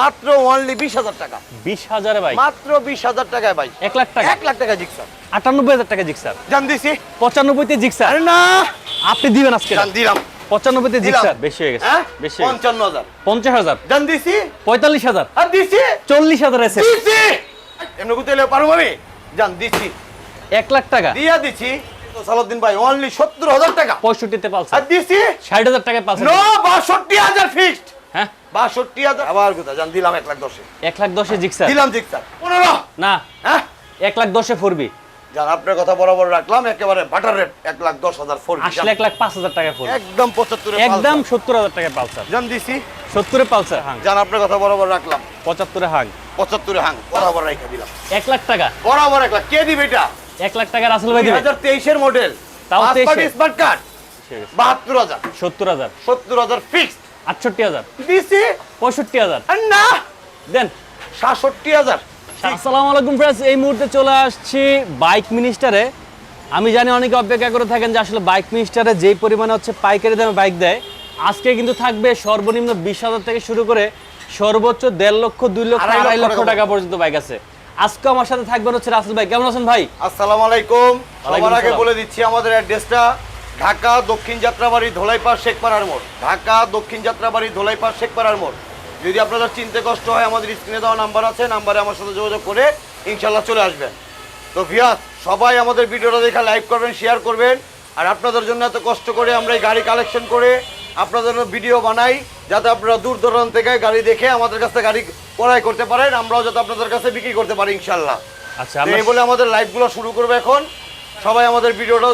মাত্র অনলি বিশ হাজার টাকা। বিশ হাজারে বাইক মাত্র বিশ হাজার টাকায় ভাই এক লাখ টাকা? এক লাখ টাকা জিক্সার আটানব্বই হাজার টাকা জিক্সার জান দিছি। পঁচানব্বইতে জিক্সার আরে না। আপনি দিবেন আজকে? জান দিলাম। পঁচানব্বইতে। জিক্সার বেশি হয়ে গেছে। হ্যাঁ? বেশি পঞ্চান্ন হাজার পঞ্চাশ হাজার। জান দিছি। পঁয়তাল্লিশ হাজার। আর দিছি। চল্লিশ হাজার এসে। দিছি। এমনি এলে পারব আমি? জান দিছি। এক লাখ টাকা। দিয়া দিছি। সালাউদ্দিন ভাই অনলি সত্তর হাজার টাকা। পঁয়ষট্টিতে পালসার আর দিছি। ষাট হাজার টাকায় পালসার নো বাষট্টি হাজার ফিক্সড হ্যাঁ? বাষট্টি হাজার আবার কোথা জান দিলাম এক লাখ দশে। এক লাখ দশে জিক্সার? দিলাম জিক্সার। পনেরো! না। হ্যাঁ? এক লাখ দশে ফোরবি। জান আপনার কথা বরাবর রাখলাম একেবারে বাটার রেট এক লাখ দশ হাজার ফোর আসলে এক লাখ পাঁচ হাজার টাকায় ফোরবি। একদম পঁচাত্তর একদম সত্তর হাজার টাকায় পালসার। জান দিছি। সত্তরে পালসার হাং। জান আপনার কথা বরাবর রাখলাম। পঁচাত্তরে হাং। পঁচাত্তরে হাং বরাবর রেখে দিলাম। এক লাখ টাকা? বরাবর এক লাখ। কে দিবে এটা? এক লাখ টাকা রাসেল ভাই দিবে। হাজার তেইশের মডেল তাও 23 স্মার্ট কার্ড বাহাত্তর হাজার। সত্তর হাজার। সত্তর হাজার ফিক্সড আটষট্টি হাজার। দিছি? পঁয়ষট্টি হাজার। না দেন। সাতষট্টি হাজার। আসসালামু আলাইকুম ফ্রেন্ডস এই মুহূর্তে চলে আসছি বাইক মিনিস্টারে আমি জানি অনেকে অপেক্ষা করে থাকেন যে আসলে বাইক মিনিস্টারে যেই পরিমাণে হচ্ছে পাইকারি দামে বাইক দেয় আজকে কিন্তু থাকবে সর্বনিম্ন বিশ হাজার থেকে শুরু করে সর্বোচ্চ দেড় লক্ষ দুই লক্ষ আড়াই লক্ষ টাকা পর্যন্ত বাইক আছে। আজকে আমার সাথে থাকবেন হচ্ছে রাসেল ভাই। কেমন আছেন ভাই? আসসালামু আলাইকুম। সবার আগে বলে দিচ্ছি আমাদের অ্যাড্রেসটা ঢাকা দক্ষিণ যাত্রাবাড়ি ধোলাইপাড় শেখপাড়ার মোড়। ঢাকা দক্ষিণ যাত্রাবাড়ি ধোলাইপাড় শেখপাড়ার মোড়। যদি আপনাদের চিনতে কষ্ট হয় আমাদের স্ক্রিনে দেওয়া নাম্বার আছে নাম্বারে আমার সাথে যোগাযোগ করে ইনশাল্লাহ চলে আসবেন। তো ভিয়াস সবাই আমাদের ভিডিওটা দেখে লাইক করবেন শেয়ার করবেন। আর আপনাদের জন্য এত কষ্ট করে আমরা এই গাড়ি কালেকশন করে আপনাদের জন্য ভিডিও বানাই যাতে আপনারা দূর দূরান্ত থেকে গাড়ি দেখে আমাদের কাছে গাড়ি ক্রয় করতে পারেন আমরাও যাতে আপনাদের কাছে বিক্রি করতে পারি ইনশাল্লাহ আচ্ছা এই বলে আমাদের লাইভগুলো শুরু করবে এখন। সবাই আমাদের ভিডিওটা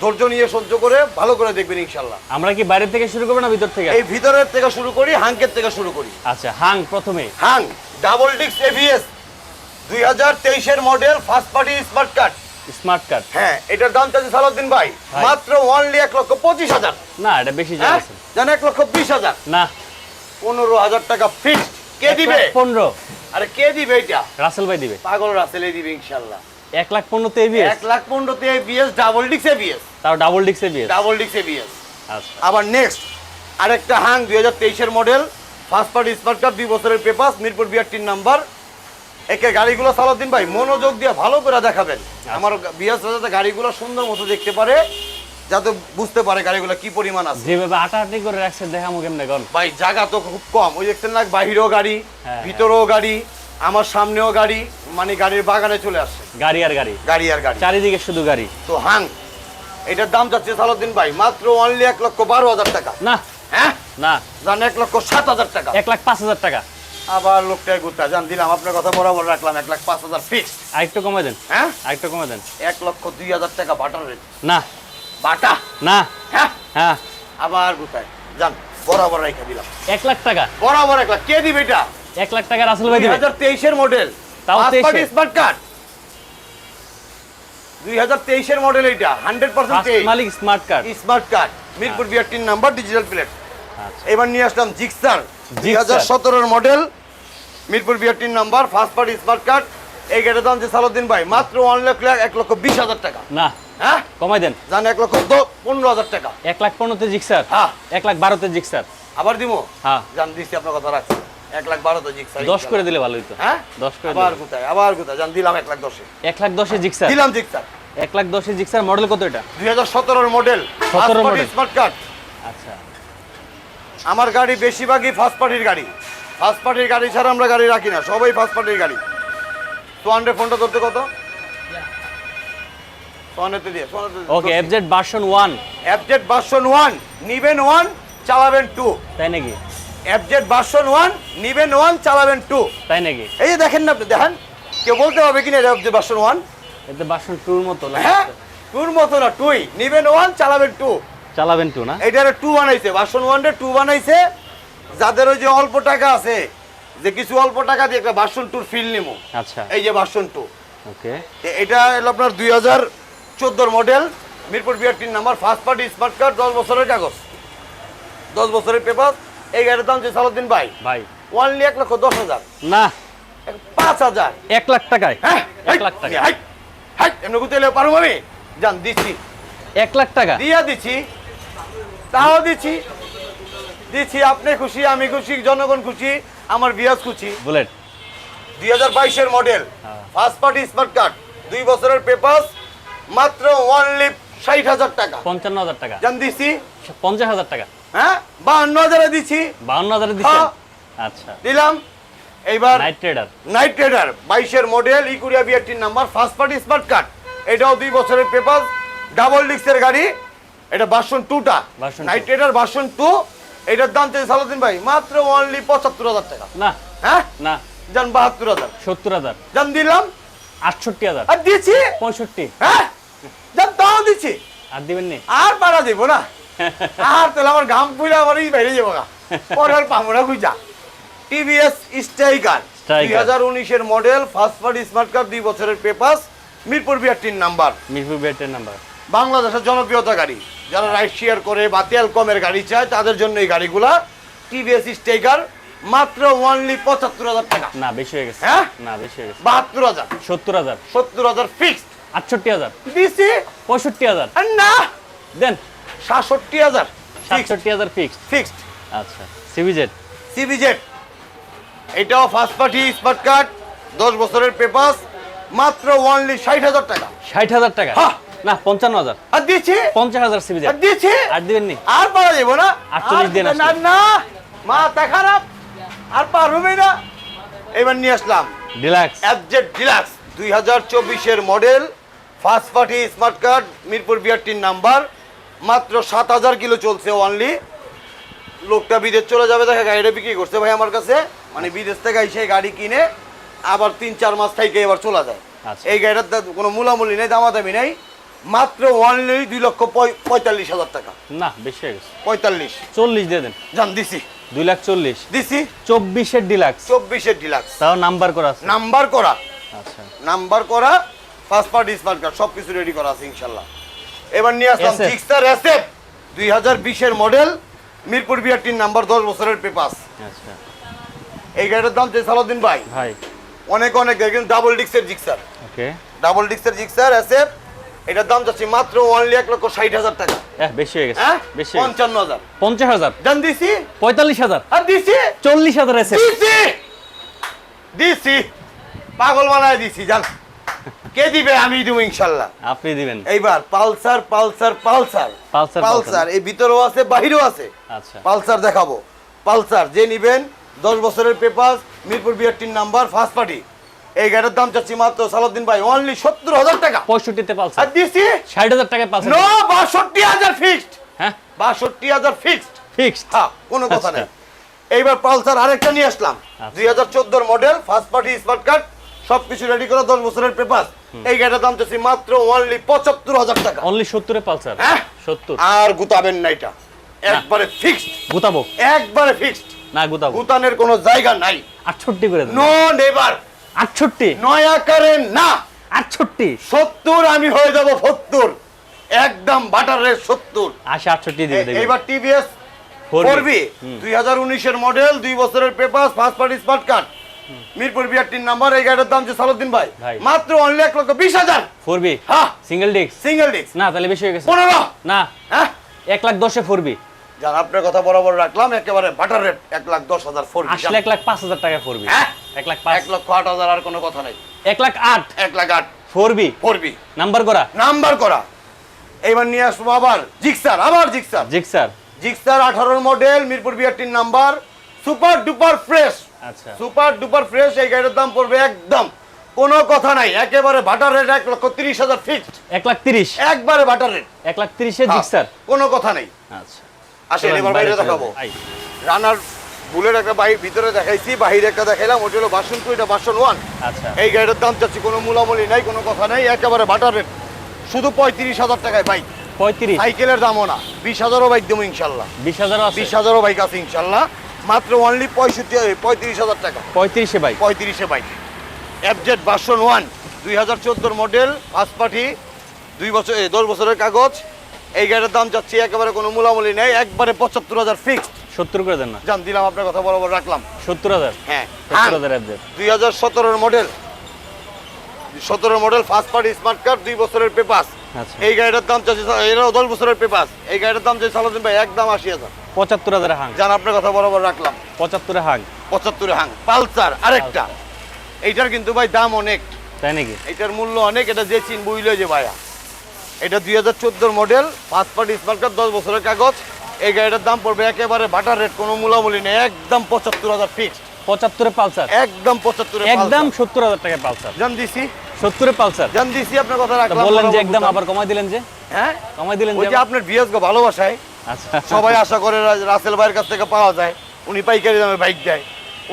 ধৈর্য নিয়ে সহ্য করে ভালো করে দেখবেন ইনশাল্লাহ আমরা কি বাইরে থেকে শুরু করব না ভিতর থেকে? এই ভিতরের থেকে শুরু করি হাঙ্কের থেকে শুরু করি। আচ্ছা হাং প্রথমে। হাং ডাবল ডিক্স এভিএস দুই হাজার তেইশের model first party smart card smart card. হ্যাঁ এটার দাম চাচ্ছি সালাউদ্দিন ভাই। মাত্র অনলি এক লক্ষ পঁচিশ হাজার। না এটা বেশি হ্যাঁ? জান এক লক্ষ বিশ হাজার। না। পনেরো হাজার টাকা ফিক্সড কে দিবে? পনেরো। আরে কে দিবে এটা? রাসেল ভাই দিবে। পাগল রাসেলে দিবে ইনশাল্লাহ এক লাখ পনেরোতে এবিএস এক লাখ পনেরোতে এবিএস ডাবল ডিক্স এবিএস তাও ডাবল ডিক্স এবিএস ডাবল ডিক্স এবিএস আচ্ছা। আবার নেক্সট আরেকটা হাং দুই হাজার তেইশের model first party smart card দুই বছরের পেপার মিরপুর বিআরটির নাম্বার একে গাড়িগুলো সালাউদ্দিন ভাই মনোযোগ দিয়ে ভালো করে দেখাবেন। আমার বিএস যাতে গাড়িগুলো সুন্দর মতো দেখতে পারে যাতে বুঝতে পারে গাড়িগুলো কি পরিমাণ আছে। যেভাবে আটাআটি করে রাখছে দেখামো কেমনে গন ভাই জায়গা তো খুব কম। ওই দেখছেন না বাহিরেও গাড়ি হ্যাঁ, ভিতরেও গাড়ি আমার সামনেও গাড়ি মানে গাড়ির বাগানে চলে আসছে। গাড়ি আর গাড়ি। গাড়ি আর গাড়ি। চারিদিকে শুধু গাড়ি। তো হাং এটার দাম যাচ্ছে সালাউদ্দিন ভাই মাত্র অনলি এক লক্ষ বারো হাজার টাকা। না। হ্যাঁ? না। জান এক লক্ষ সাত হাজার টাকা। এক লাখ পাঁচ হাজার টাকা। আবার লোকটাই গুতা জান দিলাম আপনার কথা বরাবর রাখলাম এক লাখ পাঁচ হাজার ফিক্সড আরেকটু কমে দেন। হ্যাঁ? আরেকটু কমে দেন। এক লক্ষ দুই হাজার টাকা বাটার রেট। না। বাটা? না। হ্যাঁ? হ্যাঁ। আবার গুতায়। জান বরাবর রেখে দিলাম। এক লাখ টাকা। বরাবর এক লাখ। কে দিবে এটা? এক লাখ টাকা রাসেল ভাই দুই হাজার তেইশের মডেল তাও স্মার্ট কার্ড দুই হাজার তেইশের মডেল এটা হান্ড্রেড পার্সেন্ট মালিক smart card smart card Mirpur বিআরটির number digital plate আচ্ছা। এবার নিয়ে আসলাম জিক্সার দুই হাজার সতেরোর model Mirpur বিআরটির number first party smart card এই গাড়ির দাম যে সালাউদ্দিন ভাই মাত্র ওয়ান লাখ লাখ এক লক্ষ বিশ হাজার টাকা। না হ্যাঁ? কমাই দেন। জান এক লক্ষ পনেরো হাজার টাকা। এক লাখ পনেরোতে জিক্সার হ্যাঁ। এক লাখ বারোতে জিক্সার আবার দিব হ্যাঁ। জান দিচ্ছি আপনার কথা রাখছি। এক লাখ বারো তো জিক্সার দশ করে দিলে ভালো হইতো। হ্যাঁ? দশ করে আবার কোথায়? আবার কোথায়? জান দিলাম এক লাখ দশে। এক লাখ দশে জিক্সার? দিলাম জিক্সার। এক লাখ দশে জিক্সার মডেল কত এটা? দুই হাজার সতেরোর মডেল 17 model। স্মার্ট কার্ড আচ্ছা। আমার গাড়ি বেশিরভাগই ফার্স্ট পার্টির গাড়ি। ফার্স্ট পার্টির গাড়ি ছাড়া আমরা গাড়ি রাখি না সবাই ফার্স্ট পার্টির গাড়ি। টু হান্ড্রেড ফোনটা ধরতে কত? সোয়ানেতে দিয়ে সোয়ানেতে ওকে এফজেড ভার্সন ওয়ান অ্যাপজেট ভার্সন ওয়ান নিবেন ওয়ান চালাবেন টু তাই নাকি? অ্যাপজেট ভার্সন ওয়ান নিবেন ওয়ান চালাবেন টু তাই নাকি? এই যে দেখেন না আপনি দেখেন কেউ বলতে পারবে কিনা এটা অ্যাপজেট ভার্সন ওয়ান এতে ভার্সন টুর মতো হ্যাঁ টুর মতো না টুই নিবেন ওয়ান চালাবেন টু চালাবেন টু না? এইটার টু বানাইছে ভার্সন ওয়ান টু বানাইছে। যাদের ওই যে অল্প টাকা আছে যে কিছু অল্প টাকা দিয়ে একটা ভার্সন টুর ফিল নিমো। আচ্ছা। এই যে ভার্সন টু ওকে এটা হলো আপনার দুই হাজার চোদ্দোর model Mirpur বিআরটির number first party smart card দশ বছরের কাগজ। দশ বছরের পেপার এই গাড়ির দাম যে সালাউদ্দিন ভাই? ভাই। ওয়ানলি এক লক্ষ দশ হাজার। না। পাঁচ হাজার। এক লাখ টাকায়। হ্যাঁ এক লাখ টাকা এমনি গুতে এলে পারব আমি? জান দিচ্ছি। এক লাখ টাকা। দিয়া দিচ্ছি। তাও দিচ্ছি। দিচ্ছি আপনি খুশি আমি খুশি জনগণ খুশি আমার বিয়াজ খুশি। বুলেট। দুই হাজার বাইশের model. First party smart card দুই বছরের পেপার মাত্র ওয়ানলি ষাট হাজার টাকা। পঞ্চান্ন হাজার টাকা। জান দিছি পঞ্চাশ হাজার টাকা। হ্যাঁ? বাহান্ন হাজারে দিছি। বাউন্ন হাজারে দিচ্ছেন হ্যাঁ। আচ্ছা। দিলাম। এইবার নাইট ট্রেডার নাইট ট্রেডার বাইশের model ইকুরিয়া বিআরটির number first party smart card এটাও দুই বছরের পেপার ডাবল ডিস্কের গাড়ি। এটা ভার্সন টুটা নাইট। ট্রেডার ভার্সন টু এটার দাম চেয়েছে সালাদিন ভাই মাত্র অনলি পঁচাত্তর হাজার টাকা। না। হ্যাঁ? না। যান বাহাত্তর হাজার। সত্তর হাজার। যান দিলাম। আটষট্টি হাজার। আর দিয়েছি। পঁয়ষট্টি। হ্যাঁ? যান তাও দিচ্ছি আর দিবেন নি আর পারা দিব না। আর তাহলে আমার ঘাম পুইলে আমার এই বাইরে যাব গা। পরে আর পাবো না খুঁজা। TVS striker. দুই হাজার উনিশের model first party smart card দুই বছরের পেপার মিরপুর বিআরটির নাম্বার মিরপুর বেটের নাম্বার বাংলাদেশের জনপ্রিয়তা গাড়ি। যারা রাইড শেয়ার করে বা তেল কমের গাড়ি চায় তাদের জন্য এই গাড়িগুলা টিভিএস স্ট্রাইকার মাত্র ওয়ানলি পঁচাত্তর হাজার টাকা। না বেশি হয়ে গেছে। হ্যাঁ? না বেশি হয়ে গেছে। বাহাত্তর হাজার। সত্তর হাজার। সত্তর হাজার ফিক্সড আটষট্টি হাজার। দিছি। পঁয়ষট্টি হাজার। না দেন। সাতষট্টি হাজার সাতষট্টি হাজার ফিক্সড ফিক্সড। আচ্ছা সিভিজেড সিবিজেড এটাও ফার্স্ট পার্টি স্মার্ট কার্ড দশ বছরের পেপার মাত্র ওয়ানলি ষাট হাজার টাকা। ষাট হাজার টাকা? হ্যাঁ। না পঞ্চান্ন হাজার। আর দিয়েছি পঞ্চাশ হাজার আর দিয়েছি আর দিবেন নি আর পারা যাব না। 48 দিন না না মাথা খারাপ। আর পারবে না। এবার নিয়ে আসলাম। ডিলাক্স অ্যাবজেট ডিলাক্স দুই হাজার চব্বিশের model first party smart card Mirpur বিআরটির number মাত্র সাত হাজার কিলো চলছে অনলি লোকটা বিদেশ চলে যাবে দেখে গাড়িটা বিক্রি করছে ভাই আমার কাছে। মানে বিদেশ থেকে এসে গাড়ি কিনে আবার তিন চার মাস থেকে এবার চলে যায়। আচ্ছা। এই গাড়িটার কোনো মূলামূলি নেই দামাদামি নেই। মাত্র অনলি দুই লক্ষ পঁয়- পঁয়তাল্লিশ হাজার টাকা। না বেশি হয়ে গেছে। পঁয়তাল্লিশ। চল্লিশ দিয়ে দেন। জান দিছি। দুই লাখ চল্লিশ। দিছি। চব্বিশের ডিলাক্স চব্বিশের ডিলাক্স তাও নাম্বার করা নাম্বার করা। আচ্ছা। নাম্বার করা ফার্স্ট পার্টি স্মার্ট কার্ড সব কিছু রেডি করা আছে ইনশাল্লাহ। এবার নিয়ে আসলাম জিক্সার এসএফ দুই হাজার বিশের মডেল মিরপুর বিআরটির নাম্বার দশ বছরের পেপাস আচ্ছা। এই গাড়িটার দাম যে সালাউদ্দিন ভাই। ভাই। অনেক অনেক কিন্তু ডাবল ডিক্সের জিক্সার ওকে। ডাবল ডিক্সের জিক্সার এসএফ এটার দাম যাচ্ছে মাত্র অনলি এক লক্ষ ষাট হাজার টাকা। হ্যাঁ বেশি হয়ে গেছে। হ্যাঁ? বেশি। পঞ্চান্ন হাজার। পঞ্চাশ হাজার? জান দিছি। পঁয়তাল্লিশ হাজার? আর দিছি। চল্লিশ হাজার এসে দিছি। দিছি। পাগল বানায় দিছি জান। কে দিবে আমি দিব ইনশাল্লাহ। আপনি দিবেন। এইবার Pulsar Pulsar Pulsar. Pulsar, Pulsar. এই ভিতরেও আছে বাহিরেও আছে। আচ্ছা। পালসার দেখাবো। পালসার যে নিবেন দশ বছরের পেপার মিরপুর বিআরটির নাম্বার ফার্স্ট পার্টি এই গাড়ির দাম চাচ্ছি মাত্র সালাউদ্দিন ভাই অনলি সত্তর হাজার টাকা। পঁয়ষট্টিতে আর পালসার দিছি? ষাট হাজার টাকায় পালসার। নো বাষট্টি হাজার ফিক্সড হ্যাঁ? বাষট্টি হাজার ফিক্সড ফিক্সড হ্যাঁ কোনো কথা আচ্ছা। নেই। এইবার পালসার আরেকটা নিয়ে আসলাম। আচ্ছা। দুই হাজার চোদ্দোর model first party smart card সব কিছু রেডি করে দশ বছরের পেপার এই গাড়িটার দাম চাচ্ছি মাত্র অনলি পঁচাত্তর হাজার টাকা। অনলি সত্তরে পালসার? হ্যাঁ? সত্তর। আর গুতাবেন না এটা। একবারে ফিক্সড গুতাবো। একবারে ফিক্সড না গুতাবো। গুতানের কোনো জায়গা নাই। আটষট্টি করে নো নেবার আটষট্টি? নয় আকারে না। আটষট্টি? সত্তর আমি হয়ে যাব সত্তর। একদম বাটারের সত্তর। আশি আটষট্টি দিবে দেখবেন এইবার টিভিএস 4B ফোরবি। দুই হাজার উনিশের মডেল দুই বছরের paper first party smart card Mirpur বিআরটির number এই গাড়ির দাম যে সালুদ্দিন ভাই। মাত্র অনলি এক লক্ষ বিশ হাজার। ফোর বি হ্যাঁ। সিঙ্গেল ডিস্ক সিঙ্গেল ডিস্ক না তাহলে বেশি হয়ে গেছে। পনেরো। না। হ্যাঁ। এক লাখ দশে ফোর বি যান আপনার কথা বরাবর রাখলাম একেবারে বাটার রেট এক লাখ দশ হাজার ফোর আসলে এক লাখ পাঁচ হাজার টাকা ফোর বি হ্যাঁ। এক লাখ এক লক্ষ আট হাজার আর কোনো কথা নাই। এক লাখ আট। এক লাখ আট। Four B four B. Number করা। নাম্বার করা। এবার নিয়ে আসব আবার জিক্সার আবার জিক্সার। জিক্সার। জিক্সার আঠারোর মডেল মিরপুর বিআরটির নাম্বার সুপার ডুপার ফ্রেশ আচ্ছা। সুপার ডুপার ফ্রেশ এই গাড়ির দাম পড়বে একদম। কোনো কথা নাই একেবারে বাটার রেট এক লক্ষ তিরিশ হাজার ফিক্সড এক লাখ তিরিশ? একবারে বাটার রেট। এক লাখ তিরিশের জিক্সার? কোনো কথা নেই। আচ্ছা। আসেন এবার বাইরে বাইরে দেখাবো। রানার বুলেট একটা বাইরে ভিতরে দেখাইছি বাহিরে একটা দেখাইলাম ওটা হলো বাসন টু এটা বাসন ওয়ান আচ্ছা। এই গাড়ির দাম চাচ্ছি কোনো মূলামূলি নাই কোনো কথা নাই একেবারে বাটার রেট। শুধু পঁয়ত্রিশ হাজার টাকায় বাইক পঁয়ত্রিশ? সাইকেলের দামও না। বিশ হাজারও বাইক দেবো ইনশাল্লাহ। বিশ হাজারও বিশ হাজারও বাইক আছে ইনশাল্লাহ। মাত্র অনলি পঁয়ষট্টি পঁয়ত্রিশ হাজার টাকা। পঁয়ত্রিশে বাইক। পঁয়ত্রিশে বাইক। এফজেড ভার্সন ওয়ান দুই হাজার চোদ্দোর মডেল পার্টি দুই বছর দশ বছরের কাগজ। এই গাড়ির দাম যাচ্ছে একেবারে কোনো মূলামূলি নেই একবারে পঁচাত্তর হাজার ফিক্সড সত্তর করে দেন না। জান দিলাম আপনার কথা বরাবর রাখলাম। সত্তর হাজার? হ্যাঁ। সত্তর হাজার দুই হাজার সতেরোর মডেল সতেরোর model first party smart card দুই বছরের পেপাস আচ্ছা। এই গাড়িটার দাম চাচ্ছে এরাও দশ বছরের পেপাস এই গাড়িটার দাম চাচ্ছে সালাদিন ভাই একদম আশি হাজার। পঁচাত্তর হাজার হাং। জান আপনার কথা বরাবর রাখলাম। পঁচাত্তরে হাং। পঁচাত্তরে হাং। পালসার আরেকটা। এইটার কিন্তু ভাই দাম অনেক। তাই নাকি? এটার মূল্য অনেক এটা যে চিন বুঝলো যে ভাইয়া। এটা দুই হাজার চোদ্দোর মডেল পাঁচ পার্টি স্মার্ট কার্ড দশ বছরের কাগজ। এই গাড়িটার দাম পড়বে একেবারে বাটার রেট কোনো মূলামূলি নেই একদম পঁচাত্তর হাজার ফিক্সড পঁচাত্তরে পালসার। একদম পঁচাত্তরে একদম সত্তর হাজার টাকায় পালসার। জান দিছি। সত্তরে পালসার। জান দিছি আপনার কথা রাখলাম। বললেন যে একদম আবার কমাই দিলেন যে? হ্যাঁ? কমাই দিলেন ওই যে? আপনার বিএসগো ভালোবাসায়। আচ্ছা। সবাই আশা করে রাসেল ভাইয়ের কাছ থেকে পাওয়া যায়। উনি পাইকারি দামে বাইক দেয়।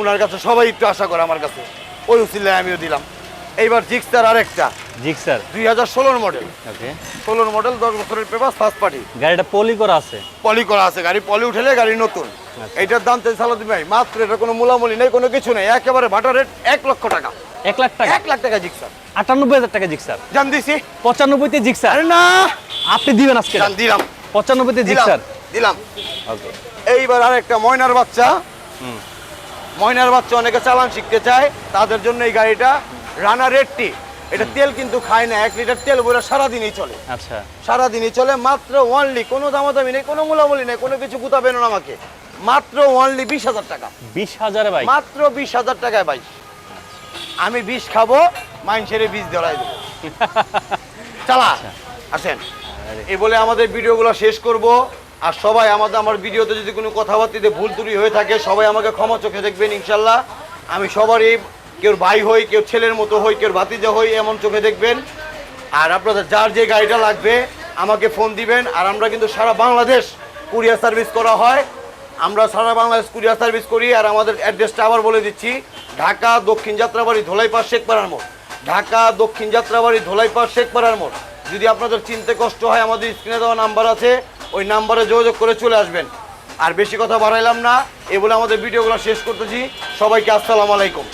উনার কাছে সবাই একটু আশা করে আমার কাছে। ওই উচিল্লায় আমিও দিলাম। এইবার জিক্সার আরেকটা। জিক্সার? দুই হাজার ষোলোর মডেল ওকে ষোলোর মডেল দশ বছরের পেপার ফার্স্ট পার্টি গাড়িটা পলি করা আছে। পলি করা আছে। গাড়ি পলি উঠেলে গাড়ি নতুন। আচ্ছা। এইটার দাম তেল সালাদি ভাই মাত্র এটা কোনো মূলামূলি নেই কোনো কিছু নেই। একেবারে ভাটা রেট এক লক্ষ টাকা। এক লাখ টাকা? এক লাখ টাকা জিক্সার আটানব্বই হাজার টাকা জিক্সার জান দিছি। পঁচানব্বইতে জিক্সার আরে না! আপনি দিবেন আজকে? জান দিলাম। পঁচানব্বইতে জিক্সার দিলাম। ওকে। এইবার আরেকটা ময়নার বাচ্চা। ময়নার বাচ্চা অনেকে চালান শিখতে চায়। তাদের জন্য এই গাড়িটা রানা রেডটি এটা তেল কিন্তু খায় না এক লিটার তেল বলে সারাদিনই চলে। আচ্ছা। সারাদিনই চলে মাত্র ওয়ানলি কোনো দামাদামি নেই কোনো মূলামূলি নেই কোনো কিছু গুতাবেন না আমাকে। মাত্র ওয়ানলি বিশ হাজার টাকা। বিশ হাজারে ভাই মাত্র বিশ হাজার টাকায় ভাই আমি বিষ খাব মাইন বিষ ধরাই দেবো। চালা আসেন। এই বলে আমাদের ভিডিওগুলো শেষ করব। আর সবাই আমাদের আমার ভিডিওতে যদি কোনো কথাবার্তিতে ভুল ত্রুটি হয়ে থাকে সবাই আমাকে ক্ষমা চোখে দেখবেন ইনশাল্লাহ। আমি সবারই কেউ ভাই হই কেউ ছেলের মতো হই কেউ ভাতিজা হই এমন চোখে দেখবেন। আর আপনাদের যার যে গাড়িটা লাগবে আমাকে ফোন দিবেন। আর আমরা কিন্তু সারা বাংলাদেশ কুরিয়ার সার্ভিস করা হয়। আমরা সারা বাংলাদেশ কুরিয়ার সার্ভিস করি আর আমাদের অ্যাড্রেসটা আবার বলে দিচ্ছি, ঢাকা দক্ষিণ যাত্রাবাড়ি ধোলাইপাড় শেখপাড়ার মোড়। ঢাকা দক্ষিণ যাত্রাবাড়ি ধোলাইপাড় শেখপাড়ার মোড়। যদি আপনাদের চিনতে কষ্ট হয়, আমাদের স্ক্রিনে দেওয়া নাম্বার আছে, ওই নাম্বারে যোগাযোগ করে চলে আসবেন। আর বেশি কথা বাড়াইলাম না, এ বলে আমাদের ভিডিওগুলো শেষ করতেছি। সবাইকে আসসালামু আলাইকুম।